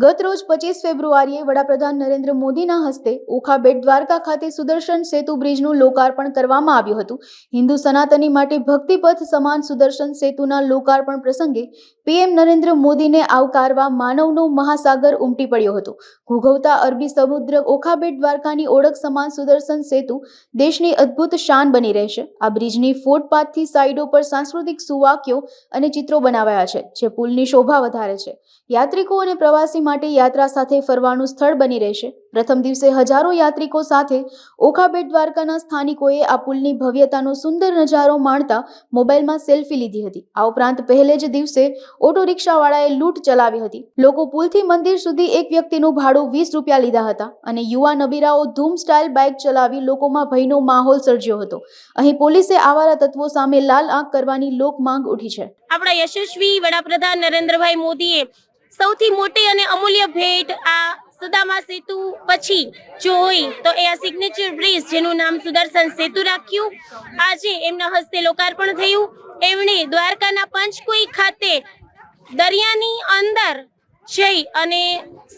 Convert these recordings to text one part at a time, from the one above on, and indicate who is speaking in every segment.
Speaker 1: ગત રોજ પચીસ ફેબ્રુઆરીએ વડાપ્રધાન નરેન્દ્ર મોદીના હસ્તે ઓખા બેટ દ્વારકા ખાતે સુદર્શન સેતુ બ્રિજનું લોકાર્પણ કરવામાં આવ્યું હતું. હિન્દુ સનાતની માટે ભક્તિપથ સમાન સુદર્શન સેતુના લોકાર્પણ પ્રસંગે પીએમ નરેન્દ્ર મોદીને આવકારવા માનવનો મહાસાગર ઉમટી પડ્યો હતો. ઘૂઘવતા અરબી સમુદ્ર ઓખા બેટ દ્વારકાની ઓળખ સમાન સુદર્શન સેતુ દેશની અદ્ભુત શાન બની રહેશે. આ બ્રિજની ફૂટપાથથી સાઇડો પર સાંસ્કૃતિક સુવાક્યો અને ચિત્રો બનાવાયા છે, જે પુલની શોભા વધારે છે. યાત્રિકો અને પ્રવાસી માટે યાત્રા સાથે ફરવાનું સ્થળ બની રહેશે. પ્રથમ દિવસે હજારો યાત્રિકો સાથે ઓખા બેટ દ્વારકાના સ્થાનિકોએ આ પુલની ભવ્યતાનો સુંદર નજારો માણતા મોબાઈલમાં સેલ્ફી લીધી હતી. આ ઉપરાંત પહેલે જ દિવસે ઓટો રિક્ષાવાળાએ લૂંટ ચલાવી હતી. લોકો પુલથી મંદિર સુધી એક વ્યક્તિનું ભાડું વીસ રૂપિયા લીધા હતા અને યુવા નબીરાઓ ધૂમ સ્ટાઇલ બાઇક ચલાવી લોકોમાં ભયનો માહોલ સર્જ્યો હતો. અહીં પોલીસે આવારા તત્વો સામે લાલ આંખ કરવાની લોક માંગ ઉઠી છે.
Speaker 2: આપણા યશસ્વી વડાપ્રધાન નરેન્દ્રભાઈ મોદીએ સૌથી મોટી અને અમૂલ્ય ભેટ આ સુદામા સેતુ પછી જો હોય તો એ આ સિગ્નેચર બ્રિજ જેનું નામ સુદર્શન સેતુ રાખ્યું. આજે એમના હસ્તે લોકાર્પણ થયું. એમણે દ્વારકાના પંચકોઈ ખાતે દરિયાની અંદર જઈ અને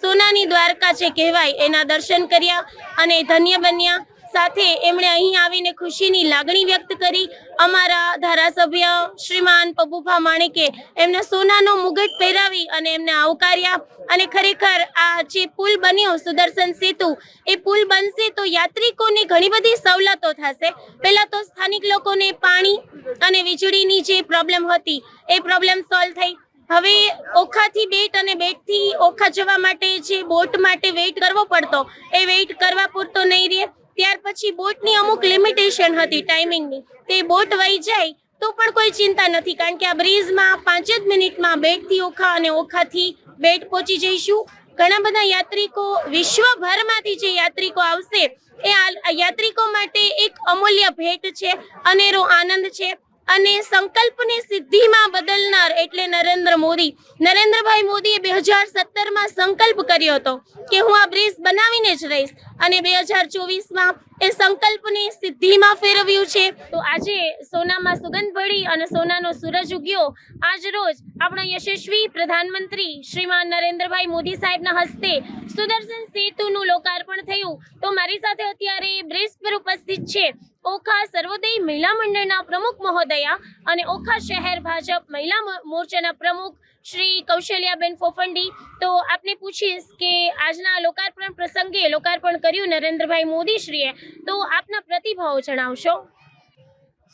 Speaker 2: સોનાની દ્વારકા જે કહેવાય એના દર્શન કર્યા અને ધન્ય બન્યા. સાથે એમણે અહીં આવીને ખુશીની લાગણી વ્યક્ત કરી. અમારા ધારાસભ્ય શ્રીમાન પબુભા માણેકે એમને સોનાનો મુગટ પહેરાવી અને એમને આવકાર્યા. અને ખરેખર આ જે પુલ બન્યો, સુદર્શન સેતુ, એ પુલ બનશે તો યાત્રિકોને ઘણી બધી સવલતો થશે. પહેલાં તો સ્થાનિક લોકોને પાણી અને વીજળીની જે પ્રોબ્લેમ હતી, એ પ્રોબ્લેમ સોલ્વ થઈ. હવે ઓખાથી બેટ અને બેટથી ઓખા જવા માટે જે બોટ માટે વેઇટ કરવો પડતો, એ વેઇટ કરવા પૂરતો નહીં રહે. ત્યાર પછી બોટની અમુક લિમિટેશન હતી ટાઈમિંગની તે બોટ વહી જાય તો પણ કોઈ ચિંતા નથી, કારણ કે આ બ્રિજમાં પાંચ જ મિનિટમાં બેટથી ઓખા અને ઓખાથી બેટ પહોંચી જઈશું. ઘણા બધા યાત્રિકો, વિશ્વભરમાંથી જે યાત્રિકો આવશે, એ યાત્રિકો માટે એક અમૂલ્ય ભેટ છે, અનેરો આનંદ છે. અને સંકલ્પને સિદ્ધિમાં બદલનાર એટલે નરેન્દ્ર મોદી. નરેન્દ્રભાઈ મોદીએ બે હજાર સત્તરમાં સંકલ્પ કર્યો હતો કે હું આ બ્રિજ બનાવીને જ રહીશ. અને બે હજાર ચોવીસમાં એ સંકલ્પને સિદ્ધિમાં ફેરવ્યું છે. તો આજે સોનામાં સુગંધ પડી અને સોનાનો સૂરજ ઉગ્યો. આજ રોજ આપણા યશસ્વી પ્રધાનમંત્રી શ્રીમાન નરેન્દ્રભાઈ મોદી સાહેબના હસ્તે સુદર્શન સેતુનું લોકાર્પણ થયું. તો મારી સાથે અત્યારે બ્રિજ પર ઉપસ્થિત છે ઓખા સર્વોદય મહિલા મંડળના પ્રમુખ મહોદયા અને ઓખા શહેર ભાજપ મહિલા મોરચાના પ્રમુખ શ્રી કૌશલ્યાબેન ફોફંડી. તો આપને પૂછીશ કે આજના લોકાર્પણ પ્રસંગે લોકાર્પણ કર્યું નરેન્દ્રભાઈ મોદીશ્રીએ. તો આપના પ્રતિભાવો જણાવશો.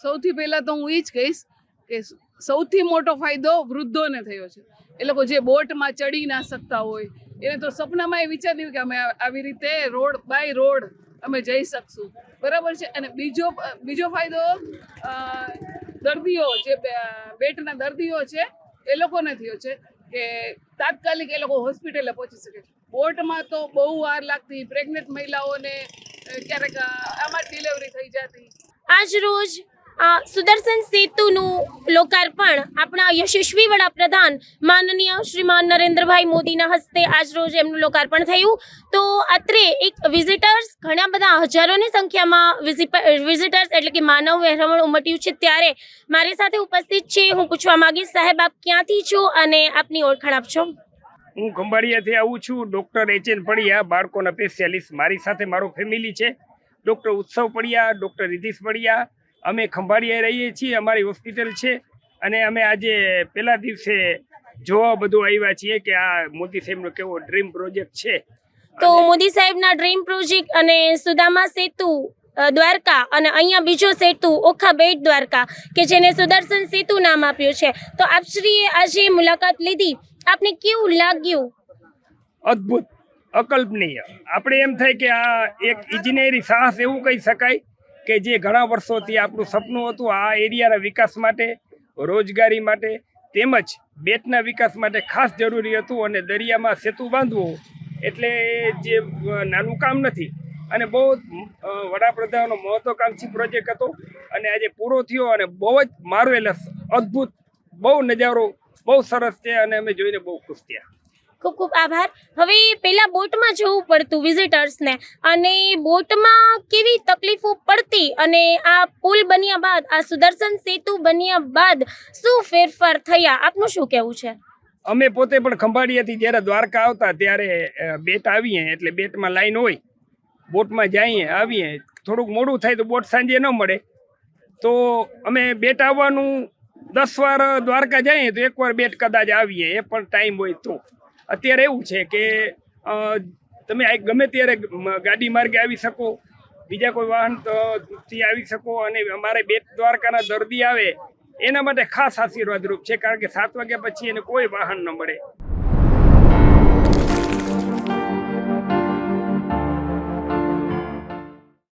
Speaker 3: સૌથી પહેલાં તો હું એ જ કહીશ કે સૌથી મોટો ફાયદો વૃદ્ધોને થયો છે. એ લોકો જે બોટમાં ચડી ના શકતા હોય, એને તો સપનામાં એ વિચાર્યું કે અમે આવી રીતે રોડ બાય રોડ અમે જઈ શકશું. બરાબર છે? અને બીજો બીજો ફાયદો દર્દીઓ જે બેટના દર્દીઓ છે એ લોકોને થયો છે કે તાત્કાલિક એ લોકો હોસ્પિટલે પહોંચી શકે. બોટમાં તો બહુ વાર લાગતી. પ્રેગ્નેન્ટ મહિલાઓને ક્યારેક આમાં ડિલિવરી થઈ જતી.
Speaker 2: આજ રોજ સુદર્શન સેતુનું લોકાર્પણ આપણા યશસ્વી વડાપ્રધાન માનનીય શ્રીમાન નરેન્દ્રભાઈ મોદીના હસ્તે આજ રોજ એમનું લોકાર્પણ થયું. તો અત્રે એક વિઝિટર્સ ઘણા બધા હજારોની સંખ્યામાં વિઝિટર્સ એટલે કે માનવ વહેરવણ ઉમટ્યું છે. ત્યારે મારી સાથે ઉપસ્થિત છે. હું પૂછવા માંગીશ, સાહેબ, આપ ક્યાંથી છો અને આપની ઓળખાણ આપશો?
Speaker 4: હું ખંભાળિયાથી આવું છું. ડૉક્ટર એચ એન પડિયા, બાળકોના સ્પેશિયાલિસ્ટ મારી સાથે મારું ફેમિલી છે. ડૉક્ટર ઉત્સવ પડિયા, ડૉક્ટર રિધિશ પડિયા અમે ખંભાળિયા રહીએ છીએ અમારી હોસ્પિટલ છે. અને અમે આજે પહેલા દિવસે જોવા બધું આવ્યા છીએ કે આ મોદી સાહેબનો કેવો ડ્રીમ પ્રોજેક્ટ છે.
Speaker 2: તો મોદી સાહેબના ડ્રીમ પ્રોજેક્ટ અને સુદામા સેતુ દ્વારકા અને અહીંયા બીજો સેતુ ઓખા બેટ દ્વારકા કે જેને સુદર્શન સેતુ નામ આપ્યું છે. તો આપશ્રીએ આજે મુલાકાત લીધી. આપને કેવું લાગ્યું?
Speaker 4: અદ્ભુત અકલ્પનીય. આપણે એમ થાય કે આ એક ઇજનેરી સાહસ એવું કહી શકાય કે જે ઘણા વર્ષોથી આપણું સપનું હતું આ એરિયાના વિકાસ માટે, રોજગારી માટે, તેમજ બેટના વિકાસ માટે ખાસ જરૂરી હતું અને દરિયામાં સેતુ બાંધવો એટલે જે નાનું કામ નથી. અને બહુ વડાપ્રધાનનો મહત્વકાંક્ષી પ્રોજેક્ટ હતો અને આજે પૂરો થયો અને બહુ જ માર્વેલસ અદ્ભુત, બહુ નજારો, બહુ સરસ છે અને અમે જોઈને બહુ ખુશ થયા.
Speaker 2: ખૂબ ખૂબ આભાર. હવે પેલા બોટમાં જવું પડતું વિઝિટર્સને અને બોટમાં કેવી તકલીફો પડતી અને આ પુલ બન્યા બાદ, આ સુદર્શન સેતુ બન્યા બાદ શું ફેરફાર થયા? આપનું શું કહેવું છે?
Speaker 4: અમે પોતે પણ ખંભાળિયાથી જ્યારે દ્વારકા આવતા ત્યારે બેટ આવીએ, એટલે બેટમાં લાઈન હોય. બોટમાં જઈએ, આવીએ. થોડુંક મોડું થાય તો બોટ સાંજે ન મળે. તો અમે બેટ આવવાનું દસ વાર દ્વારકા જઈએ તો એકવાર બેટ કદાચ આવીએ, એ પણ ટાઈમ હોય તો. અત્યારે એવું છે કે તમે આ ગમે ત્યારે ગાડી માર્ગે આવી શકો, બીજા કોઈ વાહનથી આવી શકો અને અમારે બેટ દ્વારકાના દર્દી આવે, એના માટે ખાસ આશીર્વાદરૂપ છે, કારણ કે સાત વાગ્યા પછી એને કોઈ વાહન ન મળે.